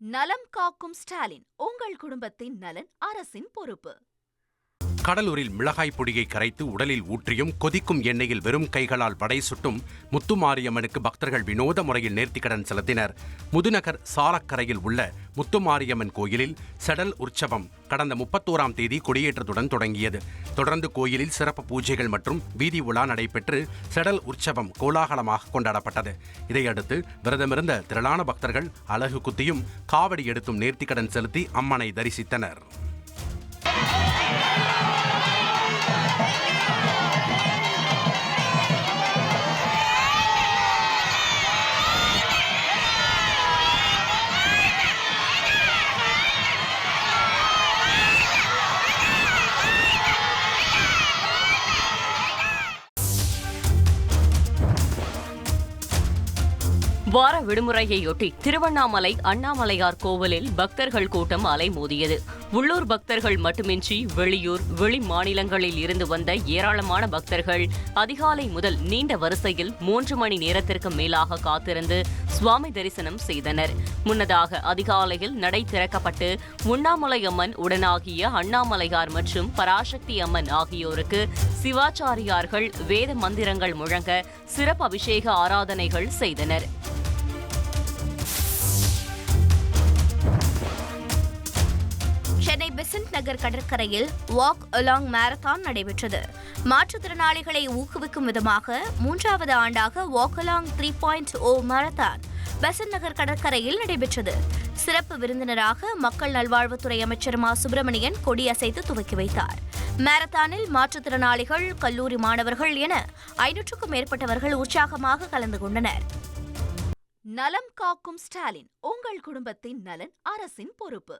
நலம் காக்கும் ஸ்டாலின் உங்கள் குடும்பத்தின் நலன் அரசின் பொறுப்பு. கடலூரில் மிளகாய் பொடியை கரைத்து உடலில் ஊற்றியும் கொதிக்கும் எண்ணெயில் வெறும் கைகளால் வடை சுட்டும் முத்துமாரியம்மனுக்கு பக்தர்கள் வினோத முறையில் நேர்த்திக்கடன் செலுத்தினர். முதுநகர் சாலக்கரையில் உள்ள முத்துமாரியம்மன் கோயிலில் செடல் உற்சவம் கடந்த முப்பத்தோராம் தேதி கொடியேற்றத்துடன் தொடங்கியது. தொடர்ந்து கோயிலில் சிறப்பு பூஜைகள் மற்றும் வீதி உலா நடைபெற்று செடல் உற்சவம் கோலாகலமாக கொண்டாடப்பட்டது. இதையடுத்து விரதமிருந்த திரளான பக்தர்கள் அழகு குத்தியும் காவடி எடுத்தும் நேர்த்திக்கடன் செலுத்தி அம்மனை தரிசித்தனர். வார விடுமுறையையொட்டி திருவண்ணாமலை அண்ணாமலையார் கோவிலில் பக்தர்கள் கூட்டம் அலைமோதியது உள்ளூர் பக்தர்கள் மட்டுமின்றி வெளியூர் வெளி மாநிலங்களில் இருந்து வந்த ஏராளமான பக்தர்கள் அதிகாலை முதல் நீண்ட வரிசையில் மூன்று மணி நேரத்திற்கு மேலாக காத்திருந்து சுவாமி தரிசனம் செய்தனர். முன்னதாக அதிகாலையில் நடை திறக்கப்பட்டு உண்ணாமலை அம்மன் உடனாகிய அண்ணாமலையார் மற்றும் பராசக்தி அம்மன் ஆகியோருக்கு சிவாச்சாரியார்கள் வேத மந்திரங்கள் முழங்க சிறப்பு அபிஷேக ஆராதனைகள் செய்தனர். சென்னை பெசன்ட் நகர் கடற்கரையில் வாக் அலாங் மாரத்தான் நடைபெற்றது. மாற்றுத்திறனாளிகளை ஊக்குவிக்கும் விதமாக மூன்றாவது ஆண்டாக walk along three point O marathon Besant Nagar கடற்கரையில் நடைபெற்றது. சிறப்பு விருந்தினராக மக்கள் நல்வாழ்வுத்துறை அமைச்சர் மா. சுப்பிரமணியன் கொடி அசைத்து துவக்கி வைத்தார். மாரத்தானில் மாற்றுத்திறனாளிகள் கல்லூரி மாணவர்கள் என ஐநூற்றுக்கும் மேற்பட்டவர்கள் உற்சாகமாக கலந்து கொண்டனர். நலம் காக்கும் ஸ்டாலின் உங்கள் குடும்பத்தின் நலன் அரசின் பொறுப்பு.